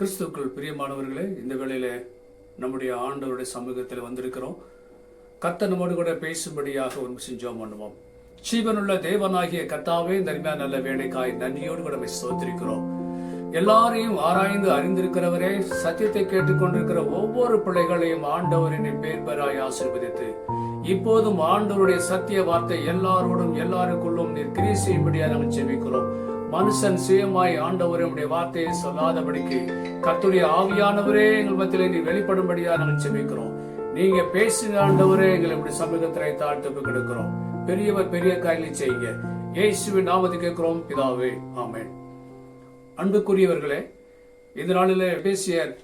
கிறிஸ்துக்கள் பிரியமானவர்களே இந்த வேளையில் நம்முடைய ஆண்டவருடைய சமூகத்தில் வந்திருக்கிறோம். கத்த நம்மோடு கூட பேசும்படியாக ஒரு செஞ்சோம் பண்ணுவோம். ஜீவனுள்ள தேவனாகிய கத்தாவே இந்த நல்ல வேலைக்காய் நன்றியோடு கூட நம்ம சோத்திருக்கிறோம் எல்லாரையும் ஆராய்ந்து அறிந்திருக்கிறவரே சத்தியத்தை கேட்டுக்கொண்டிருக்கிற ஒவ்வொரு பிள்ளைகளையும் ஆண்டவரின் பேர் பெறாய் ஆசீர்வதித்து இப்போதும் ஆண்டவருடைய சத்திய வார்த்தை எல்லாரோடும் எல்லாருக்குள்ளும் நீர் கிரியை செய்யும்படியாக நம்ம ஜெபிக்கிறோம். மனுஷன் சுயமாய் ஆண்டவர் உடைய வார்த்தையை சொல்லாதபடிக்கு கத்துடைய ஆவியானவரே எங்கள் மத்தியிலே நீ வெளிப்படும்படியா நாங்கள் ஜெபிக்கிறோம். நீங்க பேசுங்க ஆண்டவரே எங்களை இப்படி சமூகத்திலே தாழ்த்து கொடுக்கிறோம். பெரியவர் பெரிய காரியங்களை செய்யுங்க. இயேசுவின் நாமத்தை கேட்கிறோம். பிதாவே ஆமேன். அன்புக்குரியவர்களே இந்த நாளிலே பேசிய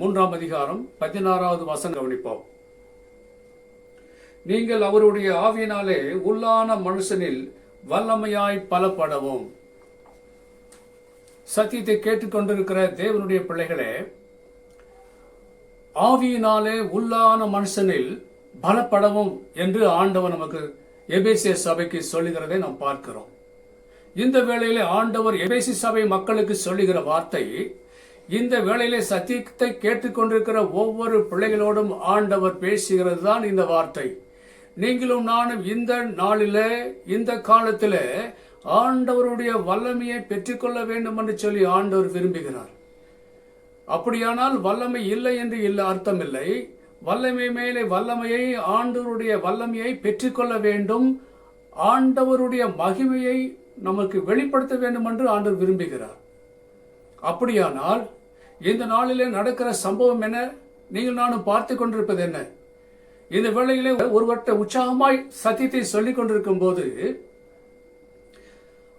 மூன்றாம் அதிகாரம் பதினாறாவது வசனம் கவனிப்போம். நீங்கள் அவருடைய ஆவியினாலே உள்ளான மனுஷனில் வல்லமையாய் பலப்படவும். சத்தியத்தை கேட்டுக்கொண்டிருக்கிற தேவனுடைய பிள்ளைகளே ஆவியினாலே உள்ளான மனுஷனில் பலப்படவும் என்று ஆண்டவர் நமக்கு எபேசிய சபைக்கு சொல்லுகிறதை நாம் பார்க்கிறோம். இந்த வேளையிலே ஆண்டவர் எபேசி சபை மக்களுக்கு சொல்லுகிற வார்த்தை இந்த வேளையிலே சத்தியத்தை கேட்டுக்கொண்டிருக்கிற ஒவ்வொரு பிள்ளைகளோடும் ஆண்டவர் பேசுகிறது தான் இந்த வார்த்தை. நீங்களும் நானும் இந்த நாளில இந்த காலத்தில் ஆண்டவருடைய வல்லமையை பெற்றுக்கொள்ள வேண்டும் என்று சொல்லி ஆண்டவர் விரும்புகிறார். அப்படியானால் வல்லமை இல்லை என்று இல்லை அர்த்தமில்லை. வல்லமை மேலே வல்லமையை ஆண்டவருடைய வல்லமையை பெற்றுக்கொள்ள வேண்டும். ஆண்டவருடைய மகிமையை நமக்கு வெளிப்படுத்த வேண்டும் என்று ஆண்டவர் விரும்புகிறார். அப்படியானால் இந்த நாளிலே நடக்கிற சம்பவம் என்ன? நீங்கள் நானும் பார்த்து கொண்டிருப்பது என்ன? இந்த வேளையிலே ஒருவட்ட உற்சாகமாய் சத்தியத்தை சொல்லிக் கொண்டிருக்கும் போது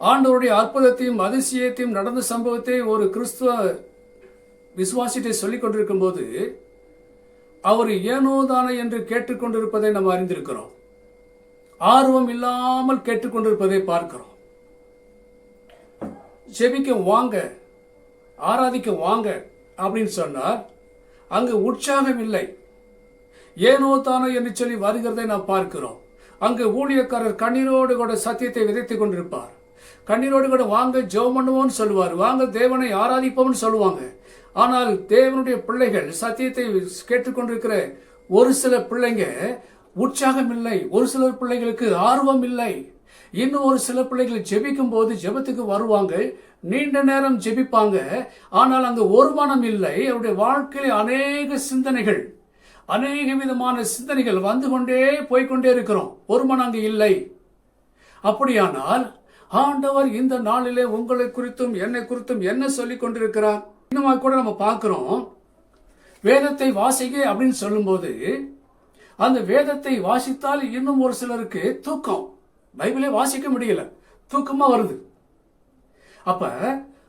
ஆண்டவருடைய அற்புதத்தையும் அதிசயத்தையும் நடந்த சம்பவத்தை ஒரு கிறிஸ்துவ விசுவாசியத்தை சொல்லிக் கொண்டிருக்கும் போது அவர் ஏனோதானே என்று கேட்டுக்கொண்டிருப்பதை நாம் அறிந்திருக்கிறோம். ஆர்வம் இல்லாமல் கேட்டுக்கொண்டிருப்பதை பார்க்கிறோம். செபிக்க வாங்க ஆராதிக்க வாங்க அப்படின்னு சொன்னார். அங்கு உற்சாகம் இல்லை. ஏனோ தானோ என்று சொல்லி வருகிறதை நாம் பார்க்கிறோம். அங்கு ஊழியக்காரர் கண்ணீரோடு கூட சத்தியத்தை விதைத்துக் கொண்டிருப்பார். கண்ணீரோடு கூட வாங்க ஜெபம் பண்ணுவோம்னு சொல்லுவார். வாங்க தேவனை ஆராதிப்போம்னு சொல்லுவாங்க. ஆனால் தேவனுடைய பிள்ளைகள் சத்தியத்தை கேட்டுக்கொண்டிருக்கிற ஒரு சில பிள்ளைங்க உற்சாகம் இல்லை ஒரு சிலர் பிள்ளைகளுக்கு ஆர்வம் இல்லை இன்னும் ஒரு சில பிள்ளைகள் ஜெபிக்கும் போது ஜெபத்துக்கு வருவாங்க. நீண்ட நேரம் ஜெபிப்பாங்க. ஆனால் அங்கு ஒரு மனம் இல்லை. அவருடைய வாழ்க்கையில் அநேக சிந்தனைகள் அநேக விதமான சிந்தனைகள் வந்து கொண்டே போய்கொண்டே இருக்கிறோம். ஒரு மனம் அங்கு இல்லை. அப்படியானால் ஆண்டவர் இந்த நாளிலே உங்களை குறித்தும் என்னை குறித்தும் என்ன சொல்லிக் கொண்டிருக்கிறார்? இன்னுமா கூட நம்ம பார்க்கிறோம். வேதத்தை வாசிக்க அப்படின்னு சொல்லும்போது அந்த வேதத்தை வாசித்தால் இன்னும் ஒரு சிலருக்கு தூக்கம். பைபிளே வாசிக்க முடியல. தூக்கமா வருது. அப்ப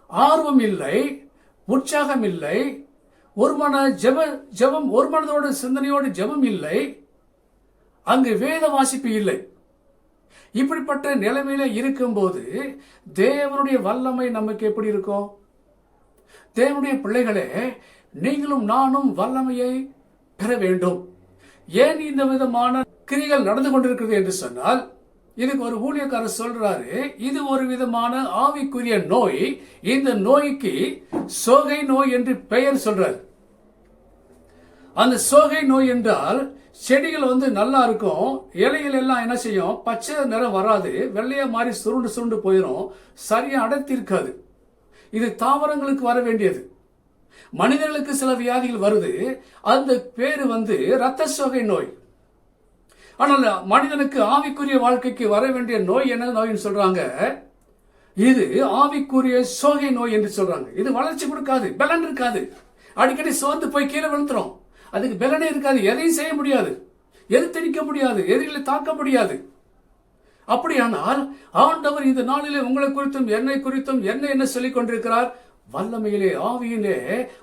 ஆர்வம் இல்லை உற்சாகம் இல்லை ஒரு மன ஜெப ஜெபம் ஒரு மனதோட சிந்தனையோடு ஜெபம் இல்லை அங்கு வேத வாசிப்பு இல்லை. இப்படிப்பட்ட நிலைமையில இருக்கும்போது தேவனுடைய வல்லமை நமக்கு எப்படி இருக்கும் தேவனுடைய பிள்ளைகளே நீங்களும் நானும் வல்லமையை பெற வேண்டும். ஏன் இந்த விதமான கிரிகள் நடந்து கொண்டிருக்கிறது என்று சொன்னால் இதுக்கு ஒரு ஊழியக்காரர் சொல்றாரு இது ஒரு விதமான ஆவிக்குரிய நோய் இந்த நோய்க்கு சோகை நோய் என்று பெயர் சொல்றாரு. அந்த சோகை நோய் என்றால் செடிகள் வந்து நல்லா இருக்கும். இலைகள் எல்லாம் என்ன செய்யும்? பச்சை நிறம் வராது. வெள்ளையா மாறி சுருண்டு சுருண்டு போயிடும் சரியா அடர்த்தி இருக்காது இது தாவரங்களுக்கு வர வேண்டியது. மனிதர்களுக்கு சில வியாதிகள் வருது. அந்த பேரு வந்து ரத்த சோகை நோய். ஆனால் மனிதனுக்கு ஆவிக்குரிய வாழ்க்கைக்கு வர வேண்டிய நோய் என்ன நோய்னு சொல்றாங்க? இது ஆவிக்குரிய சோகை நோய் என்று சொல்றாங்க. இது வளர்ச்சி கொடுக்காது. பலன் இருக்காது. அடிக்கடி சோர்ந்து போய் கீழே விழுந்துரும். அதுக்கு பலனே இருக்காது. எதையும் செய்ய முடியாது. எதிர்த்தடிக்க முடியாது. எதிரிகளை தாக்க முடியாது. அப்படியானால் ஆண்டவர் இந்த நாளிலே உங்களை குறித்தும் என்னை குறித்தும் என்ன என்ன சொல்லிக் கொண்டிருக்கிறார்? வல்லமையிலே ஆவியிலே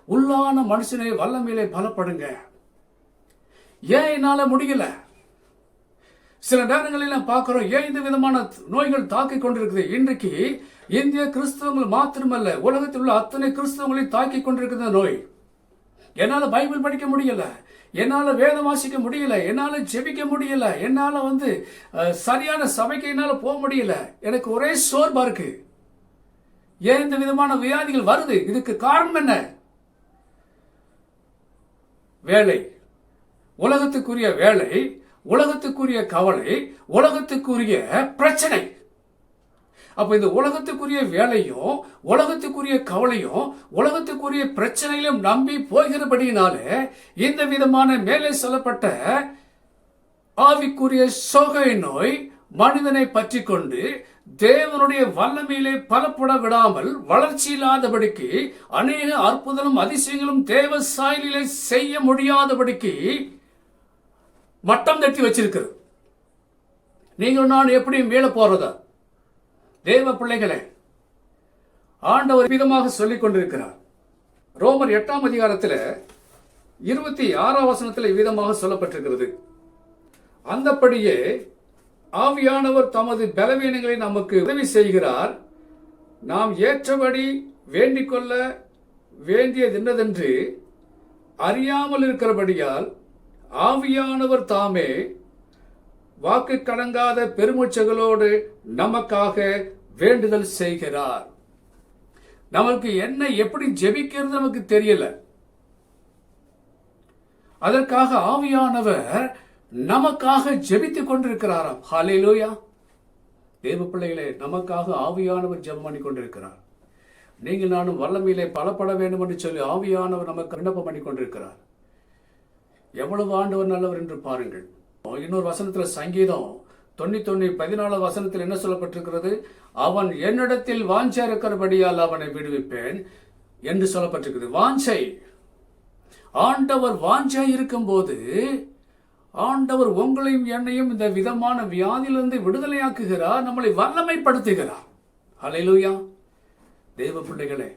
உள்ளான மனுஷனை வல்லமையிலே பலப்படுங்க. ஏன் என்னால முடியல? சில நேரங்களில் நான் பார்க்கிறோம் ஏன் இந்த விதமான நோய்கள் தாக்கிக் கொண்டிருக்குது? இன்றைக்கு இந்திய கிறிஸ்தவங்கள் மாத்திரமல்ல உலகத்தில் உள்ள அத்தனை கிறிஸ்தவங்களையும் தாக்கிக் கொண்டிருக்கிற நோய். என்னால் பைபிள் படிக்க முடியல. என்னால் வேதம் வாசிக்க முடியல. என்னால் ஜெபிக்க முடியல. என்னால் வந்து சரியான சபைக்கு என்னால் போக முடியல. எனக்கு ஒரே சோர்வாக இருக்கு. ஏன் இந்த விதமான வியாதிகள் வருது? இதுக்கு காரணம் என்ன? வேலை. உலகத்துக்குரிய வேலை உலகத்துக்குரிய கவலை உலகத்துக்குரிய பிரச்சனை. அப்போ இந்த உலகத்துக்குரிய வேலையும் உலகத்துக்குரிய கவலையும் உலகத்துக்குரிய பிரச்சனையிலும் நம்பி போகிறபடியினாலே இந்த விதமான மேலே சொல்லப்பட்ட ஆவிக்குரிய சோகை நோய் மனிதனை பற்றி கொண்டு தேவனுடைய வல்லமையிலே பலப்பட விடாமல் வளர்ச்சி இல்லாதபடிக்கு அநேக அற்புதங்களும் அதிசயங்களும் தேவ சாயலிலே செய்ய முடியாதபடிக்கு மட்டம் தட்டி வச்சிருக்கிறது. நீங்கள் நான் எப்படி மேலே போறதா? தேவ பிள்ளைகளே ஆண்டவர் விதமாக சொல்லிக் கொண்டிருக்கிறார். ரோமர் எட்டாம் அதிகாரத்தில் இருபத்தி ஆறாம் வசனத்தில் விதமாக சொல்லப்பட்டிருக்கிறது. அந்தப்படியே ஆவியானவர் தமது பலவீனங்களை நமக்கு உதவி செய்கிறார். நாம் ஏற்றபடி வேண்டிக் கொள்ள வேண்டியது என்னதென்று அறியாமல் இருக்கிறபடியால் ஆவியானவர் தாமே வாக்கு கணங்காத பெருமூச்சகளோடு நமக்காக வேண்டுதல் செய்கிறார். நமக்கு என்ன எப்படி ஜெபிக்கிறது நமக்கு தெரியல. அதற்காக ஆவியானவர் நமக்காக ஜெபித்துக் கொண்டிருக்கிறாராம். ஹாலேலூயா தேவ பிள்ளைகளே நமக்காக ஆவியானவர் ஜெபம் பண்ணி கொண்டிருக்கிறார். நீங்கள் நானும் வல்லமையிலே பலப்பட வேண்டும் என்று சொல்லி ஆவியானவர் நமக்கு விண்ணப்பம் பண்ணி கொண்டிருக்கிறார். எவ்வளவு ஆண்டவர் நல்லவர் என்று பாருங்கள். இன்னொரு வசனத்தில் சங்கீதம் தொண்ணூத்தொன்னு பதினாலு வசனத்தில் என்ன சொல்லப்பட்டிருக்கிறது? அவன் என்னிடத்தில் வாஞ்சா இருக்கிறபடியால் அவனை விடுவிப்பேன் என்று சொல்லப்பட்டிருக்கிறது வாஞ்சை. ஆண்டவர் வாஞ்சா இருக்கும்போது ஆண்டவர் உங்களையும் என்னையும் இந்த விதமான வியாதியிலிருந்து விடுதலையாக்குகிறார் நம்மளை வல்லமைப்படுத்துகிறார். அலையிலூயா தேவ பிள்ளைகளே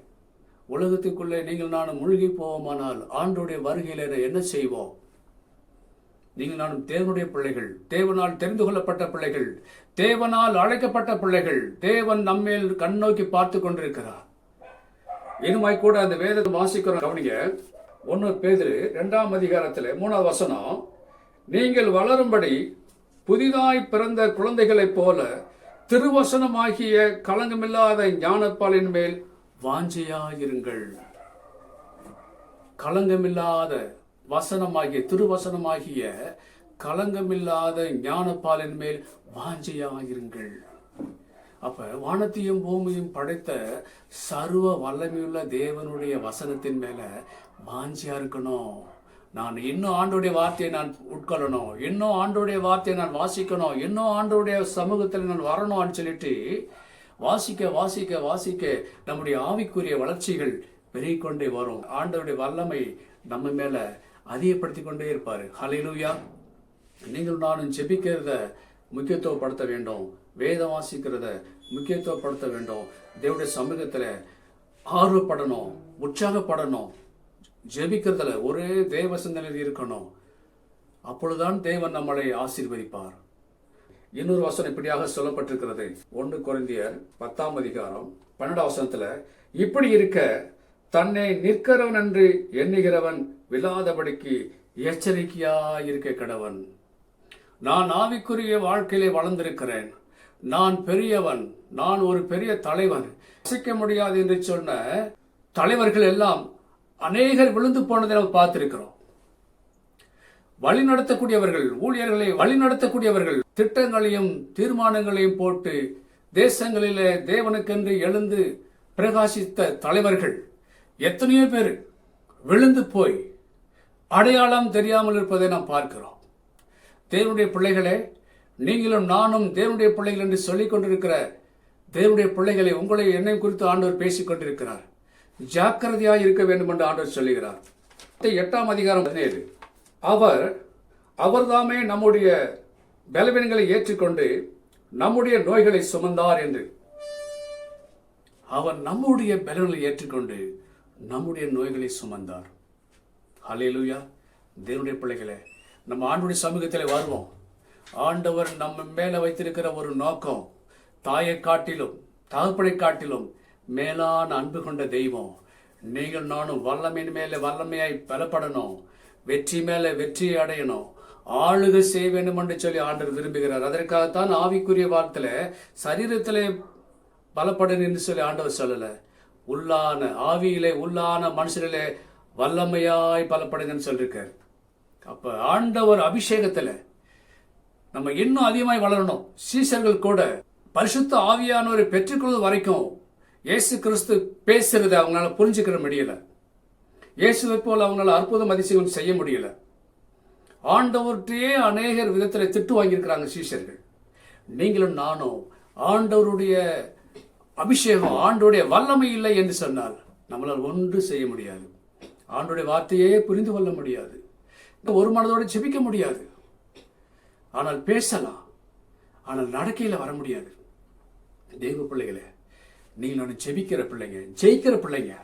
உலகத்துக்குள்ளே நீங்கள் நானும் மூழ்கி போவோமானால் ஆண்டோடைய வருகையில என்ன செய்வோம்? நீங்கள் நானும் தேவனுடைய பிள்ளைகள் தேவனால் தெரிந்து கொள்ளப்பட்ட பிள்ளைகள் தேவனால் அழைக்கப்பட்ட பிள்ளைகள் தேவன் நம்மேல் கண்ணோக்கி பார்த்து கொண்டிருக்கிறார். இனிமாய் கூட அந்த வேதத்தை வாசிக்கிறோம். கவனிங்க. ஒன்று பேதிரு ரெண்டாம் அதிகாரத்தில் மூணாவது வசனம். நீங்கள் வளரும்படி புதிதாய் பிறந்த குழந்தைகளைப் போல திருவசனமாகிய களங்கமில்லாத ஞானப்பாலின் மேல் வாஞ்சையாயிருங்கள். களங்கமில்லாத வசனமாகிய திருவசனமாகிய களங்கமில்லாத ஞானப்பாலின் மேல் வாஞ்சையாயிருங்கள். அப்ப வானத்தையும் பூமியும் படைத்த சர்வ வல்லமையுள்ள தேவனுடைய வசனத்தின் மேல வாஞ்சியா இருக்கணும். நான் இன்னும் ஆண்டோடைய வார்த்தையை நான் உட்கொள்ளணும். இன்னும் ஆண்டோடைய வார்த்தையை நான் வாசிக்கணும். இன்னும் ஆண்டோடைய சமூகத்தில் நான் வரணும்னு சொல்லிட்டு வாசிக்க வாசிக்க வாசிக்க நம்முடைய ஆவிக்குரிய வளர்ச்சிகள் பெருகிக்கொண்டே வரும். ஆண்டோடைய வல்லமை நம்ம மேலே அதிகப்படுத்தி கொண்டே இருப்பார். ஹalleluya. நீங்கள் நானும் ஜெபிக்கிறத முக்கியத்துவப்படுத்த வேண்டும். வேதம் வாசிக்கிறத முக்கியத்துவப்படுத்த வேண்டும். தேவடைய சமூகத்தில் ஆர்வப்படணும் உற்சாகப்படணும். ஜெபிக்கிறதுல ஒரே தேவ சிந்தனையில் இருக்கணும். அப்பொழுதுதான் தேவன் நம்மளை ஆசீர்வதிப்பார். இன்னொரு வசனம் இப்படியாக சொல்லப்பட்டிருக்கிறது. ஒன்று குறைந்தியர் பத்தாம் அதிகாரம் பன்னெண்டாம் வசனத்தில் இப்படி இருக்க தன்னை நிற்கிறவன் என்று எண்ணுகிறவன் விழாதபடிக்கு எச்சரிக்கையா இருக்க கடவன். நான் ஆவிக்குரிய வாழ்க்கையிலே வளர்ந்திருக்கிறேன். நான் பெரியவன். நான் ஒரு பெரிய தலைவன். ரசிக்க முடியாது என்று சொன்ன தலைவர்கள் எல்லாம் அநேகர் விழுந்து போனதை நம்ம பார்த்திருக்கிறோம். வழி நடத்தக்கூடியவர்கள் ஊழியர்களை வழி நடத்தக்கூடியவர்கள் திட்டங்களையும் தீர்மானங்களையும் போட்டு தேசங்களிலே தேவனுக்கென்று எழுந்து பிரகாசித்த தலைவர்கள். எத்தனையோ பேர் விழுந்து போய் அடையாளம் தெரியாமல் இருப்பதை நாம் பார்க்கிறோம். தேவனுடைய பிள்ளைகளே நீங்களும் நானும் தேவனுடைய பிள்ளைகள் என்று சொல்லிக் கொண்டிருக்கிற தேவனுடைய பிள்ளைகளை உங்களை என்னையும் குறித்து ஆண்டவர் பேசிக் கொண்டிருக்கிறார். ஜாக்கிரதையாக இருக்க வேண்டும் என்று ஆண்டவர் சொல்லுகிறார். எட்டாம் அதிகாரம் பதினேழு. அவர் அவர்தாமே நம்முடைய பலவீனங்களை ஏற்றுக்கொண்டு நம்முடைய நோய்களை சுமந்தார் என்று. அவர் நம்முடைய பலவீனங்களை ஏற்றுக்கொண்டு நம்முடைய நோய்களை சுமந்தார். ஹalleluya. தேவனுடைய பிள்ளைகளே நம்ம ஆண்டுடைய சமூகத்தில் வருவோம் ஆண்டவர் நம்ம மேலே வைத்திருக்கிற ஒரு நோக்கம் தாயை காட்டிலும் தகப்பனை காட்டிலும் மேலான அன்பு கொண்ட தெய்வம். நீங்கள் நானும் வல்லமையின் மேலே வல்லமையாய் பலப்படணும். வெற்றி மேலே வெற்றியை அடையணும். ஆளுக செய்ய வேண்டும் என்று சொல்லி ஆண்டர் விரும்புகிறார். அதற்காகத்தான் ஆவிக்குரிய வார்த்தையில சரீரத்திலே பலப்படணும் என்று சொல்லி ஆண்டவர் சொல்லலை. உள்ளான ஆவியிலே உள்ளான மனுஷரிலே வல்லமையாய் பலப்படுங்கன்னு சொல்லியிருக்காரு. அப்போ ஆண்டவர் அபிஷேகத்தில் நம்ம இன்னும் அதிகமாய் வளரணும். சீசர்கள் கூட பரிசுத்த ஆவியானவரை பெற்றுக்கொள்வது வரைக்கும் இயேசு கிறிஸ்து பேசுறதை அவங்களால புரிஞ்சுக்கிற முடியல. இயேசுவை போல் அவங்களால அற்புதம் அதிசயம் செய்ய முடியல. ஆண்டவர்கிட்டயே அநேகர் விதத்தில் திட்டு வாங்கியிருக்கிறாங்க சீசர்கள். நீங்களும் நானும் ஆண்டவருடைய அபிஷேகம் ஆண்டோடைய வல்லமை இல்லை என்று சொன்னால் நம்மளால் ஒன்று செய்ய முடியாது. ஆண்டோடைய வார்த்தையே புரிந்து கொள்ள முடியாது. ஒரு மனதோடு ஜெபிக்க முடியாது. ஆனால் பேசலாம். ஆனால் நடக்கையில் வர முடியாது. தெய்வ பிள்ளைகளே நீங்கள் நான் ஜெபிக்கிற பிள்ளைங்க ஜெயிக்கிற பிள்ளைங்க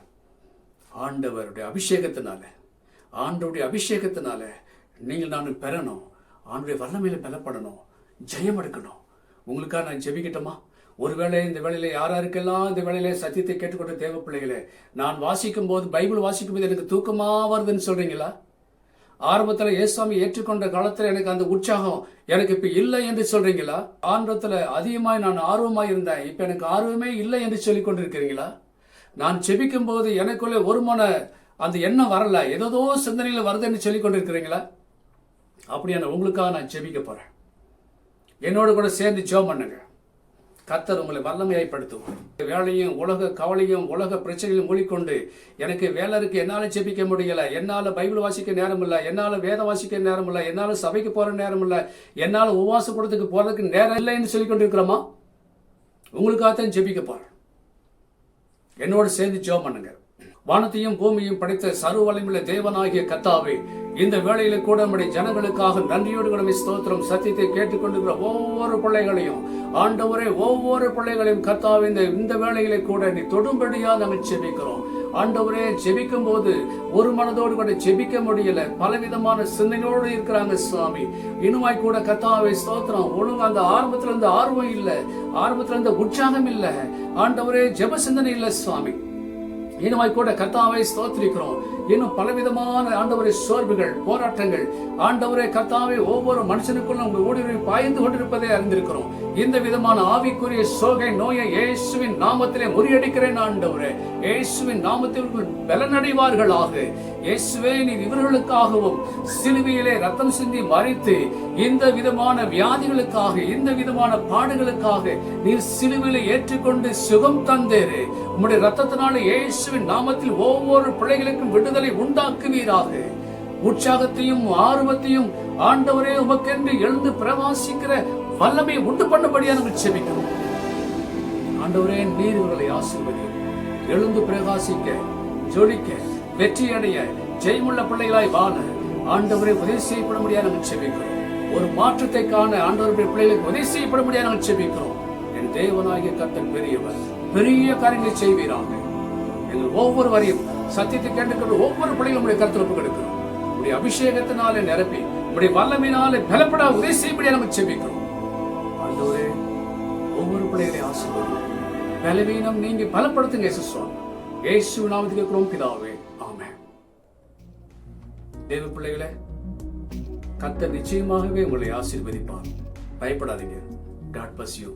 ஆண்டவருடைய அபிஷேகத்தினால ஆண்டவருடைய அபிஷேகத்தினால நீங்கள் நான் பெறணும். ஆண்டுடைய வல்லமையில பலப்படணும். ஜெயம் எடுக்கணும். உங்களுக்காக நான் ஜெபிக்கட்டுமா? ஒருவேளை இந்த வேளையில யார் யாருக்கெல்லாம் இந்த வேளையில சத்தியத்தை கேட்டுக்கொண்ட தேவ பிள்ளைகளே நான் வாசிக்கும் போது பைபிள் வாசிக்கும் போது எனக்கு தூக்கமா வருதுன்னு சொல்றீங்களா? ஆரம்பத்தில் ஏசாமி ஏற்றுக்கொண்ட காலத்தில் எனக்கு அந்த உற்சாகம் எனக்கு இப்போ இல்லை என்று சொல்றீங்களா? ஆரம்பத்தில் அதிகமாக நான் ஆர்வமாக இருந்தேன் இப்போ எனக்கு ஆர்வமே இல்லை என்று சொல்லி கொண்டிருக்கிறீங்களா? நான் செபிக்கும் போது எனக்குள்ளே ஒரு மன அந்த எண்ணம் வரல ஏதோ சிந்தனையில் வருதுன்னு சொல்லி கொண்டிருக்கிறீங்களா? அப்படியான உங்களுக்காக நான் செபிக்க போகிறேன் என்னோட கூட சேர்ந்து ஜோ பண்ணுங்க. கத்தர் உங்களை வல்லமையாய்ப்படுத்துவார் வேலையும் உலக கவலையும் உலக பிரச்சனையும் மூடிக்கொண்டு எனக்கு வேலை இருக்கு என்னால் ஜெபிக்க முடியல என்னால் பைபிள் வாசிக்க நேரம் இல்லை என்னால் வேதம் வாசிக்க நேரம் இல்லை என்னால் சபைக்கு போகிற நேரம் இல்லை என்னால் உபவாச கூடத்துக்கு போகிறதுக்கு நேரம் இல்லைன்னு சொல்லி கொண்டிருக்கிறோமா உங்களுக்காகத்தான் ஜெபிக்க என்னோடு சேர்ந்து ஜெபம் பண்ணுங்க. வானத்தையும் பூமியையும் படைத்த சர்வ வலிமுள்ள தேவனாகிய கத்தாவே இந்த வேளையில கூட நம்முடைய ஜனங்களுக்காக நன்றியோடு கடமை ஸ்தோத்திரம் சத்தியத்தை கேட்டுக்கொண்டிருக்கிற ஒவ்வொரு பிள்ளைகளையும் ஆண்டவரே ஒவ்வொரு பிள்ளைகளையும் கத்தாவே இந்த இந்த வேளையில கூட நீ தொடும்படியா நாங்கள் ஜெபிக்கிறோம். ஆண்டவரே ஜெபிக்கும் போது ஒரு மனதோடு கூட ஜெபிக்க முடியல. பலவிதமான சிந்தனையோடு இருக்கிறாங்க சுவாமி. இனிமாய் கூட கத்தாவை ஸ்தோத்திரம். ஒழுங்கு அந்த ஆரம்பத்துல இருந்து ஆர்வம் இல்லை. ஆரம்பத்துல இருந்து உற்சாகம் இல்லை. ஆண்டவரே ஜெப சிந்தனை இல்லை சுவாமி. இனிமாய் கூட கர்த்தாவை ஸ்தோத்திரிக்கிறோம். இன்னும் பலவிதமான ஆண்டவரை சோர்வுகள் போராட்டங்கள். ஆண்டவரே கர்த்தாவை ஒவ்வொரு மனுஷனுக்குள்ள உங்கள் ஊடுருவி பாய்ந்து கொண்டிருப்பதை அறிந்திருக்கிறோம். இந்த விதமான ஆவிக்குரிய சோகை நோயை இயேசுவின் நாமத்திலே முறியடிக்கிறேன் ஆண்டவரே. இயேசுவின் நாமத்திற்குள் பலனடைவார்களாக. இயேசுவே நீ இவர்களுக்காகவும் சிலுவையிலே ரத்தம் சிந்தி மறைத்து இந்த விதமான வியாதிகளுக்காக இந்த விதமான பாடுகளுக்காக நீர் சிலுவையிலே ஏற்றுக்கொண்டு சுகம் தந்தேரு. உம்முடைய ரத்தத்தினால இயேசுவின் நாமத்தில் ஒவ்வொரு பிள்ளைகளுக்கும் விடுதலை உண்டாக்குவீராக. உற்சாகத்தையும் ஆர்வத்தையும் ஆண்டவரே உமக்கென்று எழுந்து பிரவாசிக்கிற வல்லமை உண்டு பண்ணபடியா நாங்கள் செபிக்கிறோம். ஆண்டவரே நீர் இவர்களை ஆசிர்வதி எழுந்து பிரகாசிக்க ஜொலிக்க வெற்றியடைய ஜெயமுள்ள பிள்ளைகளாய் வாழ ஆண்டவரை உதவி செய்யப்பட முடியாது நாங்கள் செபிக்கிறோம். ஒரு மாற்றத்தை காண ஆண்டவருடைய பிள்ளைகளுக்கு உதவி செய்யப்பட முடியாது நாங்கள் செபிக்கிறோம். என் தேவனாகிய கத்தன் பெரியவர். பெரிய காரியங்களை செய்வீராக. எங்கள் ஒவ்வொருவரையும் சத்தியத்தை கேட்டுக்கொண்டு ஒவ்வொரு பிள்ளைகளும் உடைய கருத்தில் ஒப்புக் கொடுக்கிறோம். உடைய அபிஷேகத்தினாலே நிரப்பி உடைய வல்லமையினாலே பலப்பட உதவி செய்யப்படியா நம்ம செபிக்கிறோம் ஆண்டவரே ஒவ்வொரு பிள்ளைகளை ஆசீர்வதியும் பலவீனம் நீங்க பலப்படுத்துங்க இயேசு சுவாமி இயேசு நாமத்துக்கு இருக்கிறோம் பிதாவே. ஆமே தேவ பிள்ளைகளே கத்த நிச்சயமாகவே உங்களை ஆசீர்வதிப்பார். பயப்படாதீங்க. God bus you